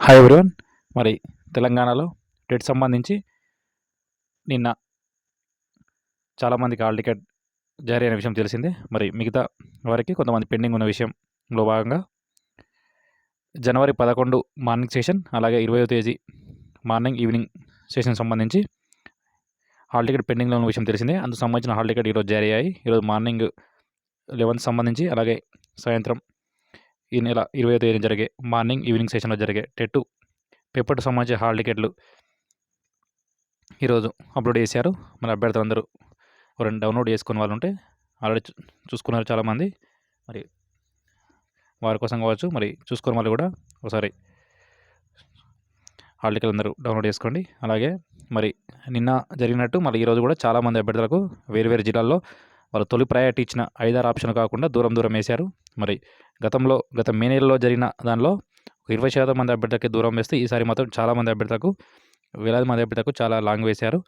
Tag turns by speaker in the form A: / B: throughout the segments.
A: Hi everyone మరి తెలంగాణలో TET సంబంధించి నిన్న చాలామందికి హాల్ టికెట్ జారీ అయిన విషయం తెలిసిందే. మరి మిగతా వారికి కొంతమంది పెండింగ్ ఉన్న విషయంలో భాగంగా జనవరి పదకొండు మార్నింగ్ సెషన్ అలాగే ఇరవయో తేదీ మార్నింగ్ ఈవినింగ్ సెషన్ సంబంధించి హాల్ టికెట్ పెండింగ్లో ఉన్న విషయం తెలిసిందే. అందుకు సంబంధించిన హాల్ టికెట్ ఈరోజు జారీ అయ్యాయి. ఈరోజు మార్నింగ్ లెవెన్త్ సంబంధించి అలాగే సాయంత్రం ఈ నెల ఇరవై తేదీన జరిగే మార్నింగ్ ఈవినింగ్ సెషన్లో జరిగే టెట్టు పేపర్కి సంబంధించిన హాల్ టికెట్లు ఈరోజు అప్లోడ్ చేశారు. మన అభ్యర్థులందరూ ఎవరైనా డౌన్లోడ్ చేసుకున్న వాళ్ళు ఉంటే ఆల్రెడీ చూసుకున్నారు చాలామంది. మరి వారి కోసం కావచ్చు మరి చూసుకున్న వాళ్ళు కూడా ఒకసారి హాల్ అందరూ డౌన్లోడ్ చేసుకోండి. అలాగే మరి నిన్న జరిగినట్టు మళ్ళీ ఈరోజు కూడా చాలామంది అభ్యర్థులకు వేరు వేరు జిల్లాల్లో వాళ్ళు తొలి ప్రయారిటీ ఇచ్చిన ఐదారు ఆప్షన్ కాకుండా దూరం దూరం వేశారు. మరి గతంలో గత మే నెలలో జరిగిన దానిలో ఇరవై శాతం మంది అభ్యర్థులకి దూరం వేస్తే ఈసారి మాత్రం చాలామంది అభ్యర్థులకు వేలాది మంది అభ్యర్థులకు చాలా లాంగ్ వేశారు.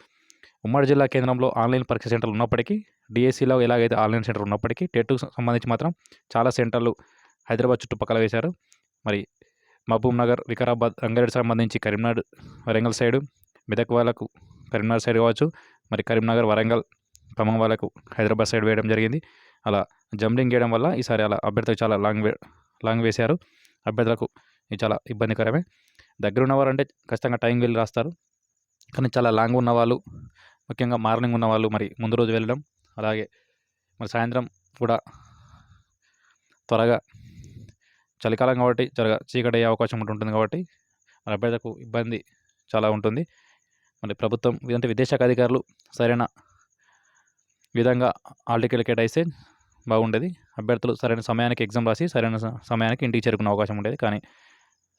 A: ఉమ్మడి జిల్లా కేంద్రంలో ఆన్లైన్ పరీక్ష సెంటర్లు ఉన్నప్పటికీ డిఎస్సిలో ఎలాగైతే ఆన్లైన్ సెంటర్ ఉన్నప్పటికీ టెట్కు సంబంధించి మాత్రం చాలా సెంటర్లు హైదరాబాద్ చుట్టుపక్కల వేశారు. మరి మహబూబ్ నగర్ వికారాబాద్ రంగారెడ్డి సంబంధించి కరీంనగర్ వరంగల్ సైడు మెదక్ వాళ్ళకు కరీంనగర్ సైడ్ కావచ్చు. మరి కరీంనగర్ వరంగల్ ఖమ్మం వాళ్ళకు హైదరాబాద్ సైడ్ వేయడం జరిగింది. అలా జంబ్లింగ్ వేయడం వల్ల ఈసారి అలా అభ్యర్థులకు చాలా లాంగ్ వే లాంగ్ వేశారు. అభ్యర్థులకు ఇది చాలా ఇబ్బందికరమే. దగ్గర ఉన్నవారు అంటే ఖచ్చితంగా టైం వెళ్ళి రాస్తారు. కానీ చాలా లాంగ్ ఉన్నవాళ్ళు ముఖ్యంగా మార్నింగ్ ఉన్నవాళ్ళు మరి ముందు రోజు వెళ్ళడం అలాగే మరి సాయంత్రం కూడా త్వరగా చలికాలం కాబట్టి త్వరగా చీకటి అయ్యే అవకాశం ఉంటుంది కాబట్టి మరి అభ్యర్థులకు ఇబ్బంది చాలా ఉంటుంది. మరి ప్రభుత్వం అంటే విదేశాఖ అధికారులు సరైన విధంగా హాల్ టికెట్లు కేటాయిస్తే బాగుండేది. అభ్యర్థులు సరైన సమయానికి ఎగ్జామ్ రాసి సరైన సమయానికి ఇంటికి చేరుకునే అవకాశం ఉండేది. కానీ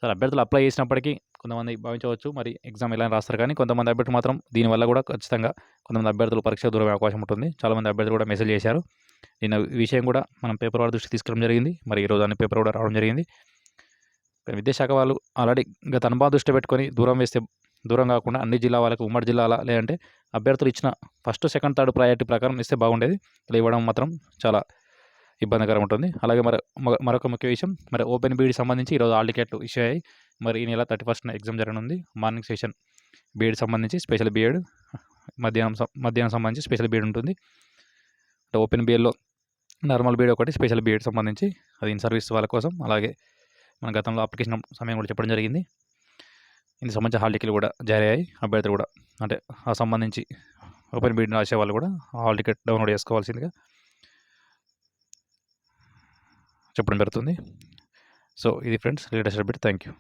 A: సార్ అభ్యర్థులు అప్లై చేసినప్పటికీ కొంతమంది భావించవచ్చు. మరి ఎగ్జామ్ ఎలా రాస్తారు కానీ కొంతమంది అభ్యర్థులు మాత్రం దీనివల్ల కూడా ఖచ్చితంగా కొంతమంది అభ్యర్థులు పరీక్ష దూరమే అవకాశం ఉంటుంది. చాలామంది అభ్యర్థులు కూడా మెసేజ్ చేశారు. నిన్న విషయం కూడా మనం పేపర్ వారి దృష్టికి తీసుకురావడం జరిగింది. మరి ఈరోజు అన్ని పేపర్ కూడా రావడం జరిగింది. విద్యాశాఖ వాళ్ళు ఆల్రెడీ గత అనుభవం దృష్టి పెట్టుకొని దూరం వేస్తే దూరం కాకుండా అన్ని జిల్లా వాళ్ళకు ఉమ్మడి జిల్లాల లేదంటే అభ్యర్థులు ఇచ్చిన ఫస్ట్ సెకండ్ థర్డ్ ప్రయారిటీ ప్రకారం ఇస్తే బాగుండేది. ఇలా ఇవ్వడం మాత్రం చాలా ఇబ్బందికరం ఉంటుంది. అలాగే మరి మరొక ముఖ్య విషయం మరి ఓపెన్ బీఈడి సంబంధించి ఈరోజు ఆల్ టికెట్లు ఇష్యూ అయ్యాయి. మరి ఈ నెల థర్టీ ఫస్ట్ ఎగ్జామ్ జరగనుంది. మార్నింగ్ సెషన్ బీఎడ్ సంబంధించి స్పెషల్ బీఎడ్ మధ్యాహ్నం సం- మధ్యాహ్నం సంబంధించి స్పెషల్ బీఎడ్ ఉంటుంది. అంటే ఓపెన్ బీఎడ్లో నార్మల్ బీఎడ్ ఒకటి స్పెషల్ బీఎడ్ సంబంధించి అది ఇన్ సర్వీస్ వాళ్ళ కోసం. అలాగే మన గతంలో అప్లికేషన్ సమయం కూడా చెప్పడం జరిగింది. ఇందుకు సంబంధించిన హాల్ టికెట్లు కూడా జారీ అయ్యాయి. అభ్యర్థులు కూడా అంటే ఆ సంబంధించి ఓపెన్ బీడ్ రాసే వాళ్ళు కూడా హాల్ టికెట్ డౌన్లోడ్ చేసుకోవాల్సిందిగా చెప్పడం జరుగుతుంది. సో ఇది friends latest update thank you